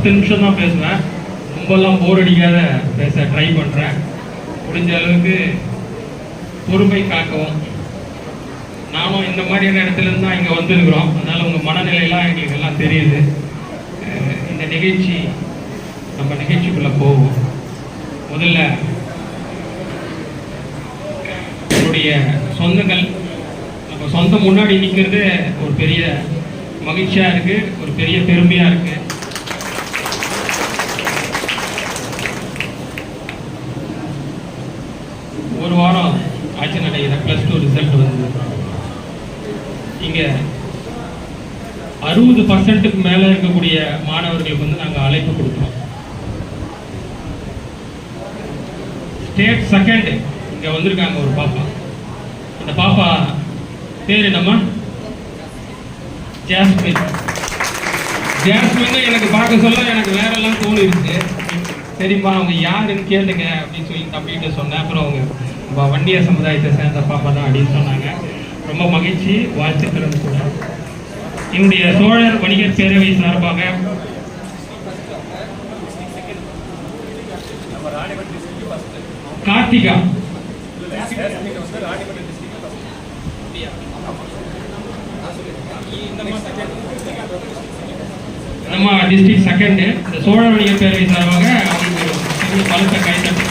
பத்து நிமிஷம் தான் பேசுவேன். ரொம்பலாம் போர் அடிக்காத பேச ட்ரை பண்ணுறேன் முடிஞ்ச அளவுக்கு பொறுமை காக்கவும். நானும் இந்த மாதிரியான இடத்துலேருந்து தான் இங்கே வந்துருக்குறோம். அதனால் உங்கள் மனநிலையெல்லாம் எங்களுக்கு எல்லாம் தெரியுது. இந்த நிகழ்ச்சி நம்ம நிகழ்ச்சிக்குள்ளே போவோம். முதல்ல என்னுடைய சொந்தங்கள். நம்ம சொந்தம் முன்னாடி நிற்கிறது ஒரு பெரிய மகிழ்ச்சியாக இருக்குது ஒரு பெரிய பெருமையாக இருக்குது ஒரு வாரம் ஆட்சி நினைக்கிறேன் ப்ளஸ் டூ ரிசல்ட் வந்து அறுபது பர்சன்ட்டுக்கு மேலே இருக்கக்கூடிய மாணவர்களுக்கு வந்து நாங்கள் அழைப்பு கொடுக்குறோம். ஸ்டேட் செகண்ட் இங்கே வந்திருக்காங்க ஒரு பாப்பா. அந்த பாப்பா பேர் என்னம்மா? ஜாஸ்மின் ஜாஸ்மின் எனக்கு பார்க்க சொல்ல எனக்கு வேற எல்லாம் தோணிருச்சு. சரிம்மா அவங்க யாருன்னு கேளுங்க அப்படின்னு சொல்லி தம்பிகிட்ட சொன்னேன். அப்புறம் அவங்க வ- சமுதாயத்தை சேர்ந்த பாப்பா தான் அப்படின்னு சொன்னாங்க. ரொம்ப மகிழ்ச்சி வாழ்த்துக்களும் கூட. என்னுடைய சோழர் வணிகர் பேரவை சார்பாக கார்த்திகா. நம்ம டிஸ்ட்ரிக்ட் செகண்டு இந்த சோழ வணிகர் பேரவை சார்பாக அவங்களுக்கு ஒரு பலத்த கைத்தட்டு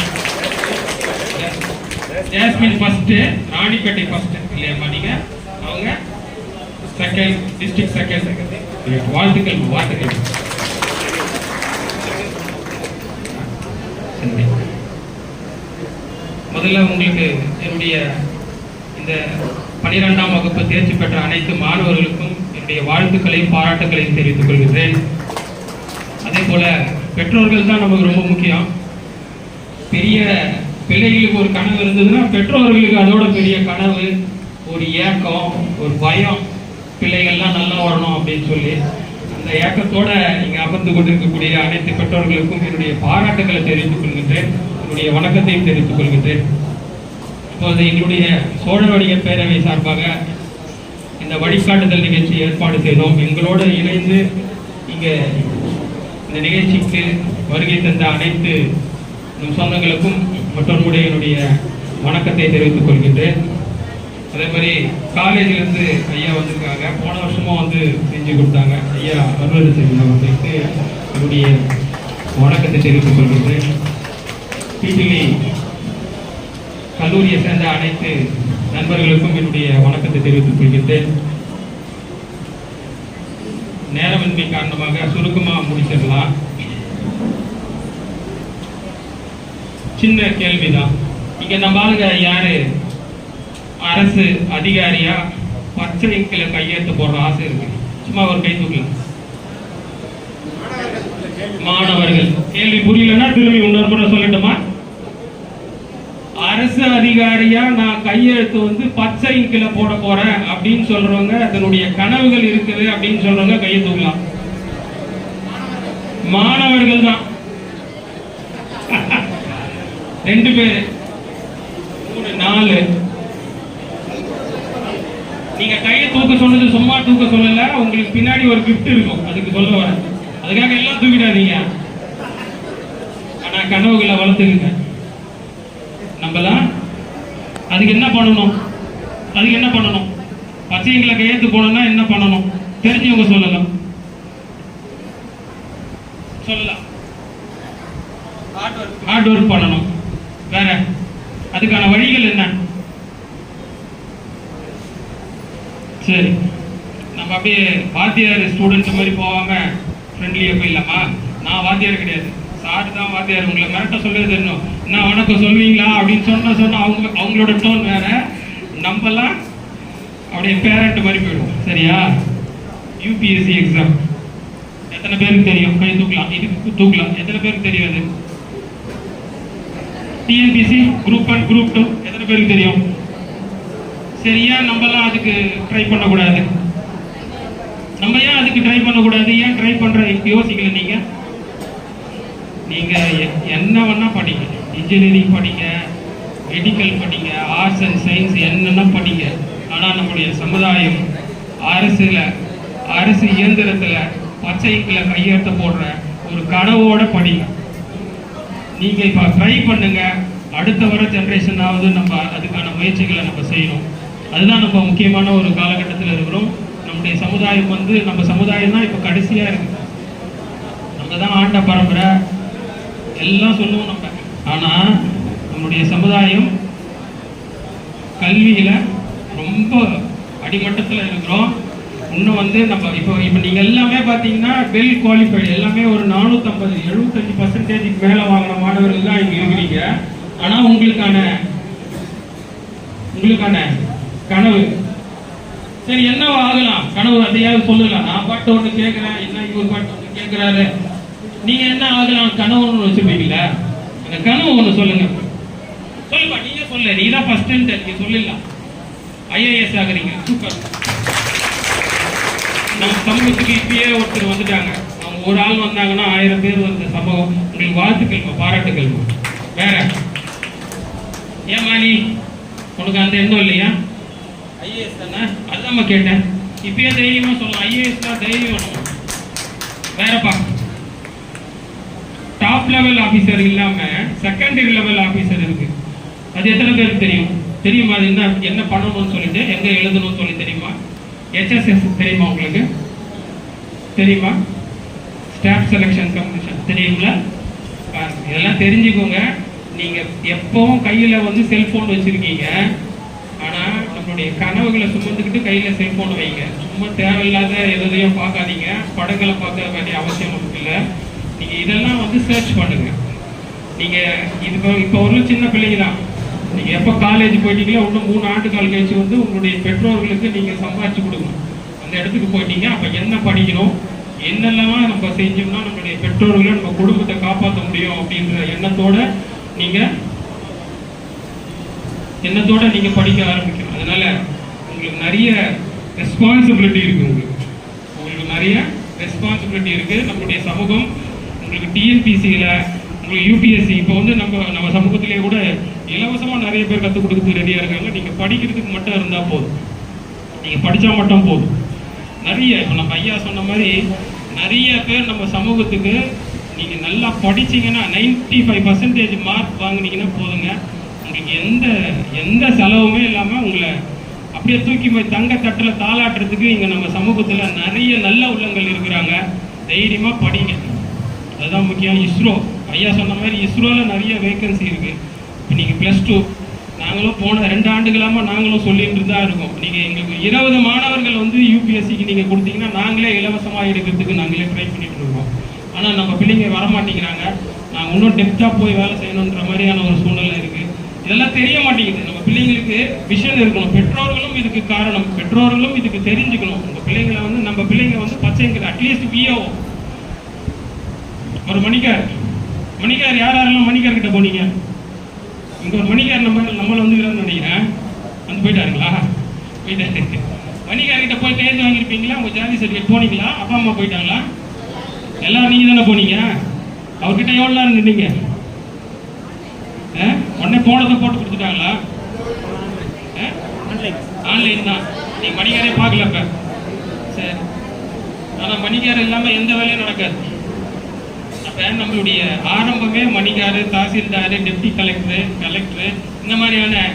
Jasmine first Ranipet first clear நீங்க அவங்க செகண்ட் டிஸ்ட்ரிக்ட் செகண்ட் வாழ்த்துக்கள் வாழ்த்துக்கள். முதல்ல உங்களுக்கு என்னுடைய இந்த பனிரெண்டாம் வகுப்பு தேர்ச்சி பெற்ற அனைத்து மாணவர்களுக்கும் என்னுடைய வாழ்த்துக்களையும் பாராட்டுகளையும் தெரிவித்துக் கொள்கிறேன் அதே போல பெற்றோர்கள் தான் நமக்கு ரொம்ப முக்கியம். பெரிய பிள்ளைகளுக்கு ஒரு கனவு இருந்ததுன்னா பெற்றோர்களுக்கு அதோட பெரிய கனவு ஒரு ஏக்கம் ஒரு பயம் பிள்ளைகள்லாம் நல்லா வரணும் அப்படின்னு சொல்லி அந்த ஏக்கத்தோட நீங்கள் அமர்ந்து கொண்டிருக்கக்கூடிய அனைத்து பெற்றோர்களுக்கும் என்னுடைய பாராட்டுகளை தெரிவித்துக் கொள்கின்றேன். என்னுடைய வணக்கத்தையும் தெரிவித்துக் கொள்கின்றேன். இப்போது எங்களுடைய சோழ பேரவை சார்பாக இந்த வழிகாட்டுதல் நிகழ்ச்சி ஏற்பாடு செய்தோம். எங்களோடு இணைந்து இங்கே இந்த நிகழ்ச்சிக்கு வருகை தந்த அனைத்து சொந்தங்களுக்கும் மற்றவர்களுடைய என்னுடைய வணக்கத்தை தெரிவித்துக் கொள்கின்றேன். அதே மாதிரி காலேஜிலேருந்து ஐயா வந்திருக்காங்க. போன வருஷமும் வந்து செஞ்சு கொடுத்தாங்க. ஐயா அருள் செஞ்சு என்னுடைய வணக்கத்தை தெரிவித்துக் கொள்கிறேன் பிடிவி கல்லூரியை சேர்ந்த அனைத்து நண்பர்களுக்கும் என்னுடைய வணக்கத்தை தெரிவித்துக் கொள்கிறேன் நேரமின்மை காரணமாக சுருக்கமா முடிச்சிடலாம். சின்ன கேள்விதான். இங்க நம்ம ஆளுங்க யாரு? அரசு அதிகாரியா பச்சை இங்கில கையெழுத்து போடுற ஆசை இருக்கு. சும்மா ஒரு கை தூக்கலாம் மாணவர்கள். கேள்வி புரியலன்னா திரும்பி இன்னொரு முறை சொல்லட்டுமா? அரசு அதிகாரியா நான் கையெழுத்து வந்து பச்சை இங்கில போட போறேன் அப்படின்னு சொல்றவங்க அதனுடைய கனவுகள் இருக்குது அப்படின்னு சொல்றவங்க கையை தூக்கலாம். மாணவர்கள் தான். ரெண்டு பேரு மூணு நாலு நீங்க சொன்னது சும்மா தூக்க சொல்லல உங்களுக்கு பின்னாடி ஒரு கிஃப்ட் இருக்கும். அதுக்கு சொல்ல வரேன். அதுக்காக எல்லாம் தூக்கிடாதீங்க. ஆனா கனவுகளை வளர்த்துக்குங்க. நம்பலாம். அதுக்கு என்ன பண்ணணும்? அதுக்கு என்ன பண்ணணும்? பச்சைங்களை கையெழுத்து போடணும்னா என்ன பண்ணணும்? தெரிஞ்சவங்க சொல்லலாம். சொல்லலாம். ஹார்ட் ஒர்க் பண்ணணும். வேற அதுக்கான வழிகள் என்ன சரி நம்ம அப்படியே வாத்தியார் ஸ்டூடெண்ட்ஸ் மாதிரி போகாமல் ஃப்ரெண்ட்லியாக போயிடலாமா? நான் வாத்தியார் கிடையாது. சார் தான் வாத்தியார். உங்களை மிரட்ட சொல்லுறது இன்னும் என்ன வணக்கம். சொல்லுவீங்களா? அப்படின்னு சொன்ன சொன்னால் அவங்க அவங்களோட டோன் வேற. நம்மலாம் அப்படியே பேரண்ட் மாதிரி போயிடுவோம். சரியா? யூபிஎஸ்சி எக்ஸாம் எத்தனை பேருக்கு தெரியும்? கை தூக்கலாம். இதுக்கு தூக்கலாம். எத்தனை பேருக்கு தெரியும் அது? TNPSC group one group two எத்தனை பேருக்கு தெரியும்? சரியா? நம்மலாம் அதுக்கு ட்ரை பண்ணக்கூடாது. நம்ம ஏன் அதுக்கு ட்ரை பண்ணக்கூடாது? ஏன் ட்ரை பண்ணுற யோசிக்கல நீங்க? நீங்க எ- என்ன வேணா படிங்க. இன்ஜினியரிங் படிங்க மெடிக்கல் படிங்க ஆர்ட்ஸ் அண்ட் சயின்ஸ் என்னென்ன படிங்க. ஆனால் நம்முடைய சமுதாயம் அரசில் அரசு இயந்திரத்தில் பச்சை கையெழுத்த போடுற ஒரு கனவோட படிங்க நீங்க இப்போ ட்ரை பண்ணுங்க. அடுத்த வர ஜென்ரேஷனாவது நம்ம அதுக்கான முயற்சிகளை நம்ம செய்யணும். அதுதான் நம்ம முக்கியமான ஒரு காலகட்டத்தில் இருக்கிறோம். நம்முடைய சமுதாயம் வந்து நம்ம சமுதாயம் தான் இப்போ கடைசியாக இருக்கு. நம்ம தான் ஆண்ட பரம்பரை. எல்லாம் சொல்லுவோம் நம்ம. ஆனால் நம்முடைய சமுதாயம் கல்வியில் ரொம்ப அடிமட்டத்தில் இருக்கிறோம். இன்னும் வந்து நம்ம இப்போ இப்போ நீங்கள் எல்லாமே பார்த்தீங்கன்னா வெல் குவாலிஃபைடு எல்லாமே ஒரு நானூற்றம்பது எழுபத்தஞ்சு பர்சன்டேஜுக்கு மேலே வாங்கின மாணவர்கள் தான் இங்கே இருக்கிறீங்க. ஆனால் உங்களுக்கான உங்களுக்கான கனவு சரி என்ன ஆகலாம்? கனவு அதையாவது சொல்லுங்க. நான் பாட்டு ஒன்று கேட்குறேன். என்ன இவர் பாட்டு ஒன்று கேட்குறாரு? நீங்கள் என்ன ஆகலாம்? கனவு ஒன்று வச்சுருப்பீங்களா அந்த கனவு ஒன்று சொல்லுங்க. சொல்லுப்பா நீங்க சொல்லு. நீ தான் ஃபர்ஸ்ட் நீங்க சொல்லிடலாம். ஐஏஎஸ் ஆகுறீங்க சூப்பர் நம்ம சமூகத்துக்கு இப்பயே ஒருத்தர் வந்துட்டாங்க. அவங்க ஒரு ஆள் வந்தாங்கன்னா ஆயிரம் பேர் வந்த சம்பவம். உங்களுக்கு வாழ்த்துக்கள் பாராட்டுக்கள் வேற? ஏமா நீ உனக்கு அந்த எண்ணம் இல்லையா? ஐஏஎஸ் தானே? நம்ம கேட்டேன். இப்பயே தைரியமா சொல்லலாம். ஐஏஎஸ் தான் தைரியம் வேறப்பா டாப் லெவல் ஆபீசர் இல்லாம செகண்டரி லெவல் ஆபீசர் இருக்கு. அது எத்தனை பேருக்கு தெரியும்? தெரியுமா? அது என்ன என்ன பண்ணணும்னு சொல்லிட்டு எங்க எழுதணும்னு சொல்லி தெரியுமா? ஹெச்எஸ்எஸ் தெரியுமா உங்களுக்கு? தெரியுமா? ஸ்டாஃப் செலெக்ஷன் கமிஷன் தெரியுங்களா இதெல்லாம் தெரிஞ்சுக்கோங்க. நீங்க எப்பவும் கையில வந்து செல்போன் வச்சிருக்கீங்க. உங்களுடைய கனவுகளை சுமந்துக்கிட்டு கையில செல்போன் வைங்க. சும்மா தேவையில்லாத எதையும் பார்க்காதீங்க. படங்களை பார்க்க வேண்டிய அவசியம் இல்லை. நீங்க இதெல்லாம் வந்து சர்ச் பண்ணுங்க. நீங்க இது இப்போ- இப்போ ஒரு சின்ன பிள்ளைங்க தான் நீங்க எப்போ காலேஜ் போயிட்டீங்களோ இன்னும் மூணு ஆண்டு கால் கழிச்சு வந்து உங்களுடைய பெற்றோர்களுக்கு நீங்க சம்பாதிச்சு கொடுக்கணும் அந்த இடத்துக்கு போயிட்டீங்க அப்போ என்ன படிக்கணும் என்னெல்லாம் நம்ம செஞ்சோம்னா நம்மளுடைய பெற்றோர்களை நம்ம குடும்பத்தை காப்பாற்ற முடியும் அப்படின்ற எண்ணத்தோட நீங்க எண்ணத்தோட நீங்க படிக்க ஆரம்பிக்கணும். அதனால உங்களுக்கு நிறைய ரெஸ்பான்சிபிலிட்டி இருக்கு உங்களுக்கு. உங்களுக்கு நிறைய ரெஸ்பான்சிபிலிட்டி இருக்கு. நம்மளுடைய சமூகம் உங்களுக்கு டிஎன்பிசியில உங்களுக்கு யூபிஎஸ்சி இப்போ வந்து நம்ம நம்ம சமூகத்திலேயே கூட இலவசமாக நிறைய பேர் கற்றுக் கொடுக்குறது ரெடியாக இருக்காங்க. நீங்கள் படிக்கிறதுக்கு மட்டும் இருந்தால் போதும். நீங்கள் படித்தா மட்டும் போதும். நிறைய இப்போ நம்ம ஐயா சொன்ன மாதிரி நிறைய பேர் நம்ம சமூகத்துக்கு நீங்கள் நல்லா படிச்சீங்கன்னா 95% ஃபைவ் பர்சன்டேஜ் மார்க் வாங்குனீங்கன்னா போதுங்க. உங்களுக்கு எந்த எந்த செலவுமே இல்லாம உங்களை அப்படியே தூக்கி போய் தங்க தட்டுல தாளாட்டுறதுக்கு இங்க நம்ம சமூகத்துல நிறைய நல்ல உள்ளங்கள் இருக்கிறாங்க. தைரியமா படிங்க. அதுதான் முக்கியம். இஸ்ரோ ஐயா சொன்ன மாதிரி இஸ்ரோல நிறைய வேகன்சி இருக்கு. இப்போ நீங்க ப்ளஸ் டூ நாங்களும் போன ரெண்டு ஆண்டுகளாம நாங்களும் சொல்லிட்டு தான் இருக்கோம். நீங்க எங்களுக்கு இருபது மாணவர்கள் வந்து யூபிஎஸ்சிக்கு நீங்க கொடுத்தீங்கன்னா நாங்களே இலவசமா எடுக்கிறதுக்கு நாங்களே ட்ரை பண்ணிட்டு இருக்கோம். ஆனா நம்ம பிள்ளைங்க வர மாட்டேங்கிறாங்க இன்னும் டெப்த்தாக போய் வேலை செய்யணுன்ற மாதிரியான ஒரு சூழ்நிலை இதெல்லாம் தெரிய மாட்டேங்குது நம்ம பிள்ளைங்களுக்கு விஷன் இருக்கணும். பெற்றோர்களும் இதுக்கு காரணம். பெற்றோர்களும் இதுக்கு தெரிஞ்சுக்கணும். உங்க பிள்ளைங்களை வந்து நம்ம பிள்ளைங்க வந்து பச்சைங்கிறது அட்லீஸ்ட் விஓ ஒரு மணிக்கார். மணிக்கார் யார் யாரெல்லாம் மணிக்கார் கிட்ட போனீங்க? இங்க ஒரு மணிக்கார் நம்ம நம்மள வந்து நினைக்கிறேன். வந்து போயிட்டாருங்களா? போயிட்டாரு. மணிக்கார் கிட்ட போய் டேஞ்ச் வாங்கியிருப்பீங்களா? உங்க ஜாதி சர்டிஃபிகேட் போனீங்களா? அப்பா அம்மா போயிட்டாங்களா? எல்லாரும் நீங்க தானே போனீங்க? அவர்கிட்ட எவ்வளோ நேரம் நின்னீங்க? உடனே போனதை போட்டு கொடுத்துட்டாங்களா? ஆன்லைன் தான். நீ மணிக்காரே பார்க்கல இப்ப சரி. ஆனா மணிக்கார் இல்லாம எந்த வேலையும் நடக்காது. அப்ப நம்மளுடைய ஆரம்பமே மணிகாரு தாசில்தார் டெப்டி கலெக்டர் கலெக்டர் இந்த மாதிரியான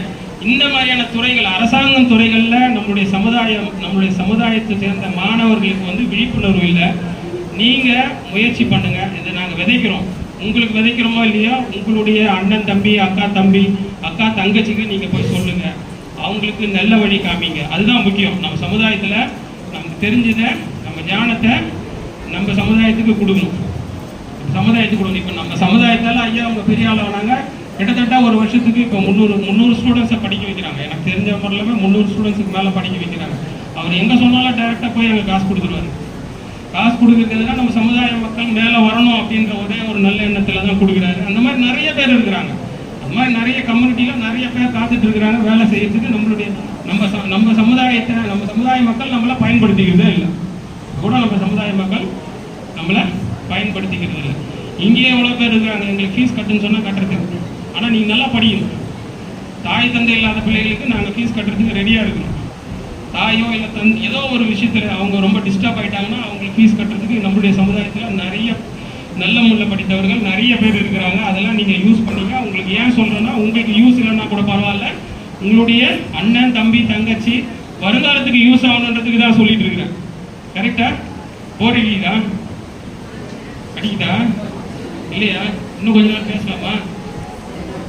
இந்த மாதிரியான துறைகள் அரசாங்கம் துறைகள்ல நம்மளுடைய சமுதாயம் நம்மளுடைய சமுதாயத்தை சேர்ந்த மாணவர்களுக்கு வந்து விழிப்புணர்வு இல்லை. நீங்க முயற்சி பண்ணுங்க. இதை நாங்க விதைக்கிறோம். உங்களுக்கு விதைக்கிறோமோ இல்லையோ? உங்களுடைய அண்ணன் தம்பி அக்கா தம்பி அக்கா தங்கச்சிக்கு நீங்கள் போய் சொல்லுங்கள் அவங்களுக்கு நல்ல வழி காமிங்க. அதுதான் முக்கியம். நம்ம சமுதாயத்தில் நமக்கு தெரிஞ்சதை நம்ம ஞானத்தை நம்ம சமுதாயத்துக்கு கொடுக்கணும். சமுதாயத்துக்கு கொடுக்கணும். இப்போ நம்ம சமுதாயத்தால் ஐயா அவங்க பெரிய ஆள் ஆனாங்க. கிட்டத்தட்ட ஒரு வருஷத்துக்கு இப்போ முந்நூறு முந்நூறு ஸ்டூடெண்ட்ஸை படிக்க வைக்கிறாங்க. எனக்கு தெரிஞ்ச முறையிலுமே முந்நூறு ஸ்டூடெண்ட்ஸுக்கு மேலே படிக்க வைக்கிறாங்க. அவர் எங்கே சொன்னாலும் டேரெக்டாக போய் எங்களுக்கு காசு கொடுத்துருவாரு. காசு கொடுக்கறதுனா நம்ம சமுதாய மக்கள் மேலே வரணும் அப்படின்ற ஒரே ஒரு நல்ல எண்ணத்தில் தான் கொடுக்குறாரு. அந்த மாதிரி நிறைய பேர் இருக்கிறாங்க. அந்த மாதிரி நிறைய கம்யூனிட்டியில் நிறைய பேர் காத்துட்டு இருக்கிறாங்க வேலை செய்யறதுக்கு நம்மளுடைய நம்ம ச- நம்ம சமுதாயத்தை நம்ம சமுதாய மக்கள் நம்மளை பயன்படுத்திக்கிறதே இல்லை. கூட நம்ம சமுதாய மக்கள் நம்மளை பயன்படுத்திக்கிறது இல்லை. இங்கேயே எவ்வளோ பேர் இருக்கிறாங்க? எங்களுக்கு ஃபீஸ் கட்டுன்னு சொன்னால் கட்டுறதுக்கு. ஆனால் நீங்கள் நல்லா படிக்கணும் தாய் தந்தை இல்லாத பிள்ளைகளுக்கு நாங்கள் ஃபீஸ் கட்டுறதுக்கு ரெடியாக இருக்கிறோம் தாயோ இல்லை தன் ஏதோ ஒரு விஷயத்தில் அவங்க ரொம்ப டிஸ்டர்ப் ஆயிட்டாங்கன்னா அவங்களுக்கு ஃபீஸ் கட்டுறதுக்கு நம்மளுடைய சமுதாயத்தில் நிறைய நல்ல முள்ள படித்தவர்கள் நிறைய பேர் இருக்கிறாங்க. அதெல்லாம் நீங்கள் யூஸ் பண்ணீங்க. உங்களுக்கு ஏன் சொல்கிறேன்னா உங்களுக்கு யூஸ் இல்லைன்னா கூட பரவாயில்ல. உங்களுடைய அண்ணன் தம்பி தங்கச்சி வருங்காலத்துக்கு யூஸ் ஆகணுன்றதுக்கு தான் சொல்லிட்டு இருக்கிறேன். கரெக்டா போர் அடிக்குதா அடிக்குதா? இல்லையா? இன்னும் கொஞ்ச நாள் பேசலாமா?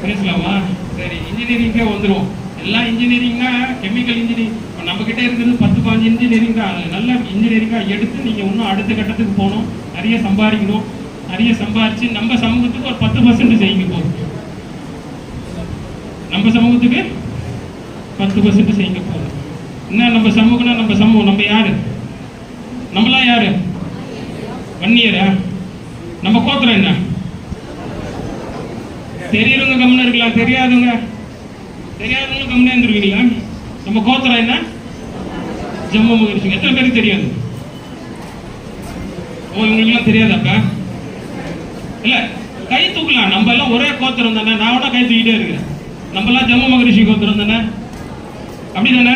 பேசலாமா? சரி இன்ஜினியரிங்கே வந்துருவோம். எல்லாம் இன்ஜினியரிங்னா கெமிக்கல் இன்ஜினியரிங் நம்ம கிட்ட இருக்கிறது பத்து பாஞ்சு இன்ஜினியரிங் அதை நல்ல இன்ஜினியரிங்காக எடுத்து நீங்கள் இன்னும் அடுத்த கட்டத்துக்கு போகணும். நிறைய சம்பாதிக்கணும். நிறைய சம்பாதிச்சு நம்ம சமூகத்துக்கு ஒரு பத்து பர்சன்ட் செய்யுங்க போகும். நம்ம சமூகத்துக்கு பத்து பர்சன்ட் செய்யுங்க போகும். என்ன நம்ம சமூகம்னா நம்ம சமூகம்? நம்ம யாரு? நம்மளாம் யாரு? வன்னியரா? நம்ம கோத்திரம் என்ன? தெரியறவங்க கம்முன்னு இருக்கலாம். தெரியாதவங்க தெரியாதவங்க கம்முன்னு இருந்துருவீங்களா நம்ம கோத்திரம் என்ன? ஜம்மு மகரிஷி எத்தனை பேருக்கு தெரியாது? ஓ இவங்களுக்குலாம் தெரியாதாப்பா இல்ல கை தூக்கலாம். நம்ம எல்லாம் ஒரே கோத்திரம் தானே. நான் கூட கை தூக்கிட்டே இருக்கிறேன் நம்ம எல்லாம் ஜம்மு மகரிஷி கோத்திரம் தானே? அப்படி தானே